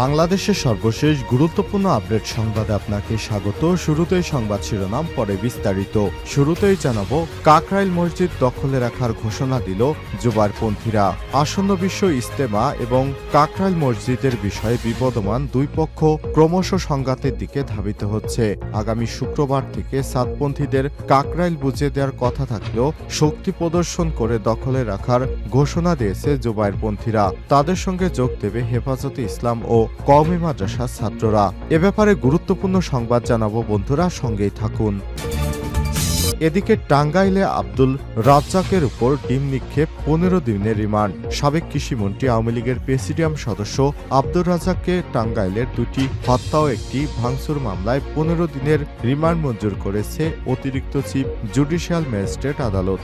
বাংলাদেশের সর্বশেষ গুরুত্বপূর্ণ আপডেট সংবাদে আপনাকে স্বাগত। শুরুতেই সংবাদ শিরোনাম, পরে বিস্তারিত। শুরুতেই জানাব, কাকরাইল মসজিদ দখলে রাখার ঘোষণা দিল জুবারপন্থীরা আসন্ন বিশ্ব ইস্তেমা এবং কাকরাইল মসজিদের বিষয়ে বিবদমান দুই পক্ষ ক্রমশ সংঘাতের দিকে ধাবিত হচ্ছে। আগামী শুক্রবার থেকে সাতপন্থীদের কাকরাইল বুঝে দেওয়ার কথা থাকলেও শক্তি প্রদর্শন করে দখলে রাখার ঘোষণা দিয়েছে জুবাইরপন্থীরা তাদের সঙ্গে যোগ দেবে হেফাজতে ইসলাম ও কওমি মাদ্রাসার ছাত্ররা। এ ব্যাপারে গুরুত্বপূর্ণ সংবাদ জানাব বন্ধুরা, সঙ্গেই থাকুন। এদিকে টাঙ্গাইলে আব্দুল রাজ্জাকের উপর ডিম নিক্ষেপ পনেরো দিনের রিমান্ড। সাবেক কৃষিমন্ত্রী আওয়ামী লীগের প্রেসিডিয়াম সদস্য আব্দুল রাজ্জাককে টাঙ্গাইলের দুটি হত্যা ও একটি ভাঙচুর মামলায় পনেরো দিনের রিমান্ড মঞ্জুর করেছে অতিরিক্ত চিফ জুডিশিয়াল ম্যাজিস্ট্রেট আদালত।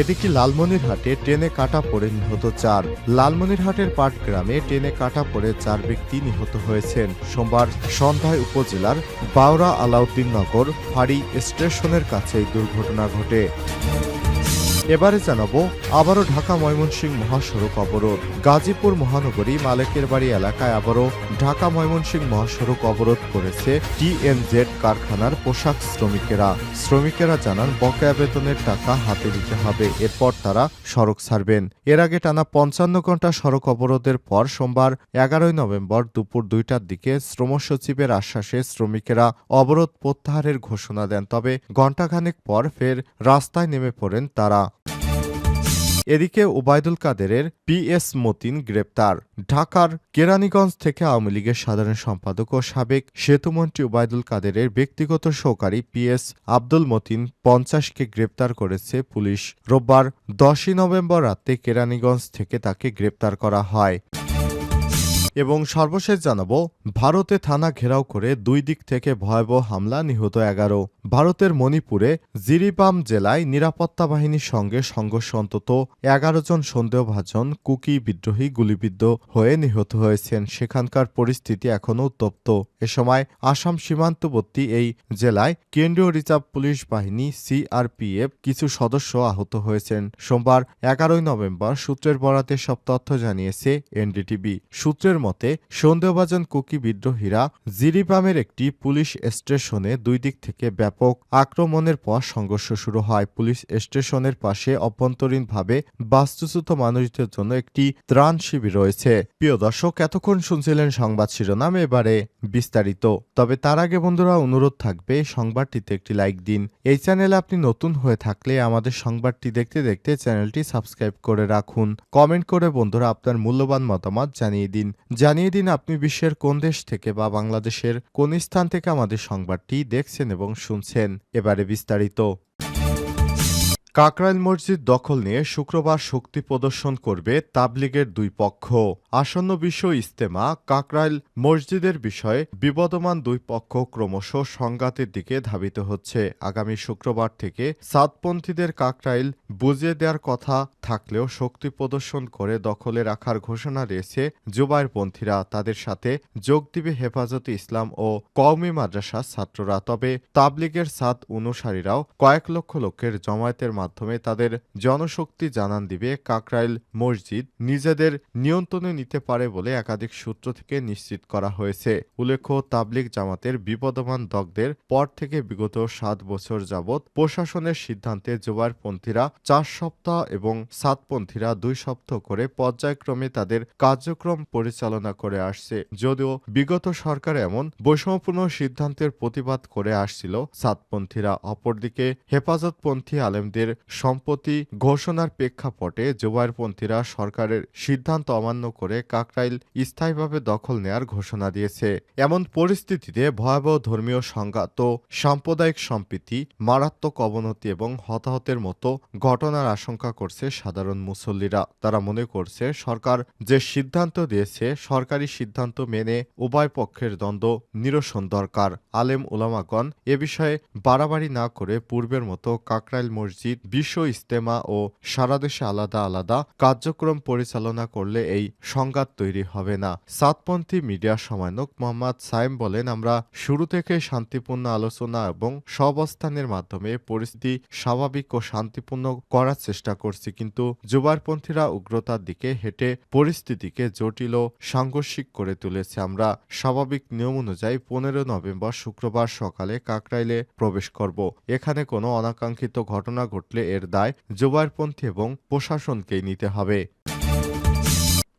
এদিকে লালমনিরহাটে ট্রেনে কাটা পড়ে নিহত চার। লালমনিরহাটের পাট গ্রামে ট্রেনে কাটা পড়ে চার ব্যক্তি নিহত হয়েছেন। সোমবার সন্ধ্যায় উপজেলার বাউরা আলাউদ্দিন নগর ফাড়ি স্টেশনের কাছে এই দুর্ঘটনা ঘটে। এবারে জানাব, আবারও ঢাকা ময়মনসিংহ মহাসড়ক অবরোধ। গাজীপুর মহানগরী মালেকের বাড়ি এলাকায় আবারও ঢাকা ময়মনসিংহ মহাসড়ক অবরোধ করেছে টিএনজেড কারখানার পোশাক শ্রমিকেরা। শ্রমিকেরা জানান, বকেয়া বেতনের টাকা হাতে দিতে হবে, এরপর তারা সড়ক ছাড়বেন। এর আগে টানা পঞ্চান্ন ঘণ্টা সড়ক অবরোধের পর সোমবার এগারোই নভেম্বর দুপুর দুইটার দিকে শ্রম সচিবের আশ্বাসে শ্রমিকেরা অবরোধ প্রত্যাহারের ঘোষণা দেন। তবে ঘণ্টাখানেক পর ফের রাস্তায় নেমে পড়েন তারা। এদিকে ওবায়দুল কাদেরের পিএস মতিন গ্রেপ্তার। ঢাকার কেরানীগঞ্জ থেকে আওয়ামী লীগের সাধারণ সম্পাদক ও সাবেক সেতুমন্ত্রী ওবায়দুল কাদেরের ব্যক্তিগত সহকারী পিএস আব্দুল মতিন পঞ্চাশকে গ্রেপ্তার করেছে পুলিশ। রোববার দশই নভেম্বর রাতে কেরানীগঞ্জ থেকে তাকে গ্রেপ্তার করা হয়। এবং সর্বশেষ জানাব, ভারতে থানা ঘেরাও করে দুই দিক থেকে ভয়াবহ হামলা নিহত এগারো। ভারতের মণিপুরে জিরিবাম জেলায় নিরাপত্তা বাহিনীর সঙ্গে সংঘর্ষ অন্তত এগারো জন সন্দেহভাজন কুকি বিদ্রোহী গুলিবিদ্ধ হয়ে নিহত হয়েছেন। সেখানকার পরিস্থিতি এখনও উত্তপ্ত। এ সময় আসাম সীমান্তবর্তী এই জেলায় কেন্দ্রীয় রিজার্ভ পুলিশ বাহিনী সিআরপিএফ কিছু সদস্য আহত হয়েছেন। সোমবার এগারোই নভেম্বর সূত্রের বরাতে সব তথ্য জানিয়েছে এনডিটিভি। সূত্রের মতে, সন্দেহভাজন কুকি বিদ্রোহীরা জিরিবামের একটি পুলিশ স্টেশনে দুই দিক থেকে ব্যাপক আক্রমণের পর সংঘর্ষ শুরু হয়। পুলিশ স্টেশনের পাশে অভ্যন্তরীণভাবে বাস্তুচ্যুত মানুষদের জন্য একটি ত্রাণ শিবির রয়েছে। প্রিয় দর্শক, এতক্ষণ শুনছিলেন সংবাদ শিরোনাম, এবারে বিস্তারিত। তবে তার আগে বন্ধুরা, অনুরোধ থাকবে, সংবাদটিতে একটি লাইক দিন। এই চ্যানেলে আপনি নতুন হয়ে থাকলে আমাদের সংবাদটি দেখতে দেখতে চ্যানেলটি সাবস্ক্রাইব করে রাখুন। কমেন্ট করে বন্ধুরা আপনার মূল্যবান মতামত জানিয়ে দিন। জানিয়ে দিন আপনি বিশ্বের কোন দেশ থেকে বা বাংলাদেশের কোন স্থান থেকে আমাদের সংবাদটি দেখছেন এবং শুনছেন। এবারে বিস্তারিত। কাকরাইল মসজিদ দখল নিয়ে শুক্রবার শক্তি প্রদর্শন করবে তাবলিগের দুই পক্ষ। আসন্ন বিশ্ব ইস্তেমা কাকরাইল মসজিদের বিষয়ে বিবদমান দুই পক্ষ ক্রমশ সংঘাতের দিকে ধাবিত হচ্ছে। আগামী শুক্রবার থেকে সাতপন্থীদের কাকরাইল বুঝিয়ে দেওয়ার কথা থাকলেও শক্তি প্রদর্শন করে দখলে রাখার ঘোষণা দিয়েছে জুবাইরপন্থীরা। তাদের সাথে যোগ দিবে হেফাজতে ইসলাম ও কওমি মাদ্রাসার ছাত্ররা। তবে তাবলিগের সাত অনুসারীরাও কয়েক লক্ষ লোকের জমায়েতের মাধ্যমে তাদের জনশক্তি জানান দিবে কাকরাইল মসজিদ নিজেদের নিয়ন্ত্রণে নিতে পারে বলে একাধিক সূত্র থেকে নিশ্চিত করা হয়েছে। উল্লেখ্য, তাবলিগ জামাতের বিপদমান দগদের পর থেকে বিগত সাত বছর যাবৎ প্রশাসনের সিদ্ধান্তে জোবারপন্থীরা চার সপ্তাহ এবং সাতপন্থীরা দুই সপ্তাহ করে পর্যায়ক্রমে তাদের কার্যক্রম পরিচালনা করে আসছে। যদিও বিগত সরকার এমন বৈষম্যপূর্ণ সিদ্ধান্তের প্রতিবাদ করে আসছিল, সাতপন্থীরা অপরদিকে হেফাজতপন্থী আলেমদের সম্পত্তি ঘোষণার প্রেক্ষাপটে জোবাইরপন্থীরা সরকারের সিদ্ধান্ত অমান্য করে কাকরাইল স্থায়ীভাবে দখল নেয়ার ঘোষণা দিয়েছে। এমন পরিস্থিতিতে ভয়াবহ ধর্মীয় সংঘাত ও সাম্প্রদায়িক সম্প্রীতি, মারাত্মক অবনতি এবং হতাহতের মতো ঘটনার আশঙ্কা করছে সাধারণ মুসল্লিরা। তারা মনে করছে, সরকার যে সিদ্ধান্ত দিয়েছে, সরকারি সিদ্ধান্ত মেনে উভয় পক্ষের দ্বন্দ্ব নিরসন দরকার। আলেম ওলামাগণ এ বিষয়ে বাড়াবাড়ি না করে পূর্বের মতো কাকরাইল মসজিদ বিশ্ব ইস্তেমা ও সারা দেশে আলাদা আলাদা কার্যক্রম পরিচালনা করলে এই সংঘাত তৈরি হবে না। সাতপন্থী মিডিয়া সমন্বয়ক মোহাম্মদ সাইম বলেন, আমরা শুরু থেকে শান্তিপূর্ণ আলোচনা এবং সহাবস্থানের মাধ্যমে পরিস্থিতি স্বাভাবিক ও শান্তিপূর্ণ করার চেষ্টা করছি, কিন্তু জুবারপন্থীরা উগ্রতার দিকে হেঁটে পরিস্থিতিকে জটিল ও সাংঘর্ষিক করে তুলেছে। আমরা স্বাভাবিক নিয়ম অনুযায়ী পনেরো নভেম্বর শুক্রবার সকালে কাকরাইলে প্রবেশ করব। এখানে কোনো অনাকাঙ্ক্ষিত ঘটনা ঘটলে এর দায় জুবারপন্থী এবং প্রশাসনকেই নিতে হবে।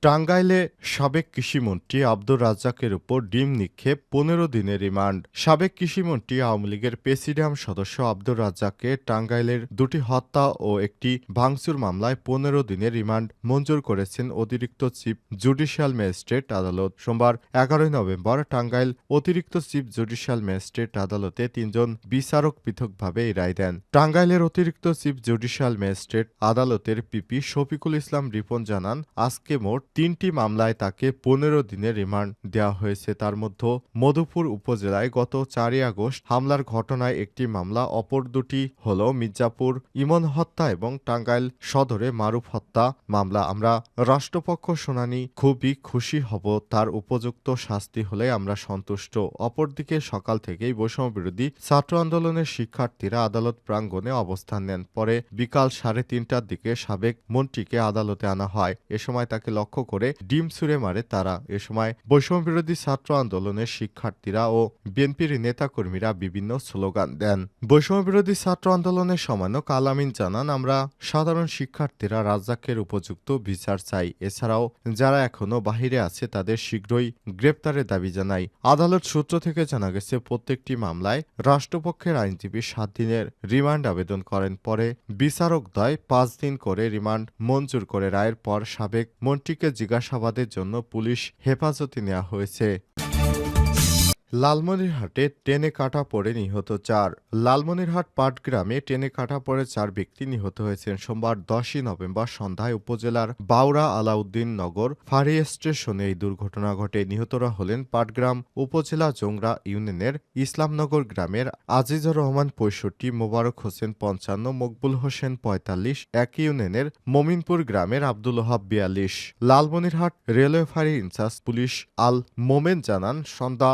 টাঙ্গাইলে সাবেক কৃষিমন্ত্রী আব্দুর রাজ্জাকের উপর ডিম নিক্ষেপ পনেরো দিনের রিমান্ড। সাবেক কৃষিমন্ত্রী আওয়ামী লীগের প্রেসিডিয়াম সদস্য আব্দুর রাজ্জাককে টাঙ্গাইলের দুটি হত্যা ও একটি ভাঙচুর মামলায় পনেরো দিনের রিমান্ড মঞ্জুর করেছেন অতিরিক্ত চিফ জুডিশিয়াল ম্যাজিস্ট্রেট আদালত। সোমবার এগারোই নভেম্বর টাঙ্গাইল অতিরিক্ত চিফ জুডিশিয়াল ম্যাজিস্ট্রেট আদালতে তিনজন বিচারক পৃথকভাবে এই রায় দেন। টাঙ্গাইলের অতিরিক্ত চিফ জুডিশিয়াল ম্যাজিস্ট্রেট আদালতের পিপি শফিকুল ইসলাম রিপন জানান, আজকে মোট তিনটি মামলায় তাকে পনেরো দিনের রিমান্ড দেওয়া হয়েছে। তার মধ্যে মধুপুর উপজেলায় গত চারই আগস্ট হামলার ঘটনায় একটি মামলা, অপর দুটি হল মির্জাপুর ইমন হত্যা এবং টাঙ্গাইল সদরে মারুফ হত্যা মামলা। আমরা রাষ্ট্রপক্ষ শুনানি, খুবই খুশি হব, তার উপযুক্ত শাস্তি হলে আমরা সন্তুষ্ট। অপরদিকে সকাল থেকেই বৈষম্য বিরোধী ছাত্র আন্দোলনের শিক্ষার্থীরা আদালত প্রাঙ্গণে অবস্থান নেন। পরে বিকাল সাড়ে তিনটার দিকে সাবেক মন্ত্রীকে আদালতে আনা হয়। এ সময় তাকে লক্ষ্য করে ডিম ছুঁড়ে মারে তারা। এ সময় বৈষম্য বিরোধী ছাত্র আন্দোলনের শিক্ষার্থীরা ও বিএনপির নেতাকর্মীরা বিভিন্ন স্লোগান দেন। বৈষম্য বিরোধী ছাত্র আন্দোলনের সমন্বয়ক আলামিন জানান, আমরা সাধারণ শিক্ষার্থীরা রাজ্জাকের উপযুক্ত বিচার চাই। এছাড়াও যারা এখনও বাহিরে আছে তাদের শীঘ্রই গ্রেপ্তারের দাবি জানাই। আদালত সূত্র থেকে জানা গেছে, প্রত্যেকটি মামলায় রাষ্ট্রপক্ষের আইনজীবী সাত দিনের রিমান্ড আবেদন করেন। পরে বিচারক দয় পাঁচ দিন করে রিমান্ড মঞ্জুর করে রায়ের পর সাবেক মন্ত্রীকে জিজ্ঞাসাবাদের জন্য পুলিশ হেফাজতে নেওয়া হয়েছে। লালমনিরহাটে টেনে কাটা পড়ে নিহত চার। লালমনিরহাট পাটগ্রামে টেনে কাটা পড়ে চার ব্যক্তি নিহত হয়েছেন সোমবার দশই নভেম্বর সন্ধ্যায় উপজেলার বাউরা আলাউদ্দিন নগর ফাঁড়ি স্টেশনে এই দুর্ঘটনা ঘটে। নিহতরা হলেন পাটগ্রাম উপজেলা জোংরা ইউনিয়নের ইসলামনগর গ্রামের আজিজুর রহমান পঁয়ষট্টি, মোবারক হোসেন পঞ্চান্ন, মকবুল হোসেন পঁয়তাল্লিশ এক ইউনিয়নের মমিনপুর গ্রামের আব্দুল ওহাব বিয়াল্লিশ। লালমনিরহাট রেলওয়ে ফাঁড়ি ইনচার্জ পুলিশ আল মোমেন জানান, সন্ধ্যা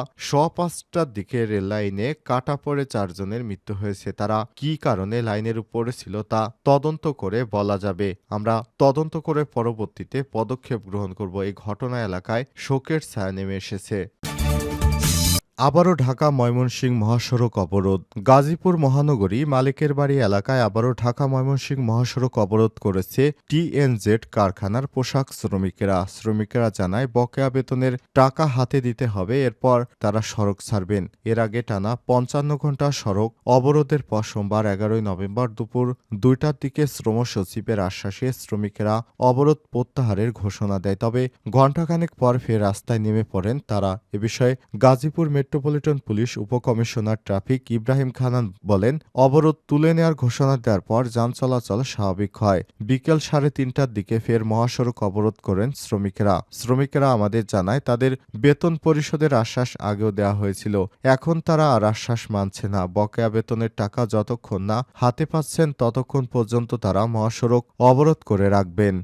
পাঁচটার দিকে রেল লাইনে কাটা পড়ে চারজনের মৃত্যু হয়েছে। তারা কি কারণে লাইনের উপরে ছিল তা তদন্ত করে বলা যাবে। আমরা তদন্ত করে পরবর্তীতে পদক্ষেপ গ্রহণ করব। এই ঘটনা এলাকায় শোকের ছায়া নেমে এসেছে। আবারও ঢাকা ময়মনসিংহ মহাসড়ক অবরোধ। গাজীপুর মহানগরী মালিকের বাড়ি এলাকায় আবারও ঢাকা ময়মনসিংহ মহাসড়ক অবরোধ করেছে টিএনজেড কারখানার পোশাক শ্রমিকেরা। শ্রমিকেরা জানায়, বকেয়া বেতনের টাকা হাতে দিতে হবে, এরপর তারা সড়ক ছাড়বেন। এর আগে টানা পঞ্চান্ন ঘণ্টা সড়ক অবরোধের পর সোমবার এগারোই নভেম্বর দুপুর দুইটার দিকে শ্রম সচিবের আশ্বাসে শ্রমিকেরা অবরোধ প্রত্যাহারের ঘোষণা দেয়। তবে ঘণ্টাখানেক পর ফের রাস্তায় নেমে পড়েন তারা। এ বিষয়ে গাজীপুর মেট্রোপলিটন পুলিশ উপকমিশনার ট্রাফিক ইব্রাহিম খানান বলেন, অবরোধ তুলে নেওয়ার ঘোষণা দেওয়ার পর যান চলাচল স্বাভাবিক হয়। বিকেল সাড়ে তিনটার দিকে ফের মহাসড়ক অবরোধ করেন শ্রমিকেরা। শ্রমিকেরা আমাদের জানায়, তাদের বেতন পরিশোধের আশ্বাস আগেও দেওয়া হয়েছিল। এখন তারা আর আশ্বাস মানছে না। বকেয়া বেতনের টাকা যতক্ষণ না হাতে পাচ্ছেন, ততক্ষণ পর্যন্ত তারা মহাসড়ক অবরোধ করে রাখবেন।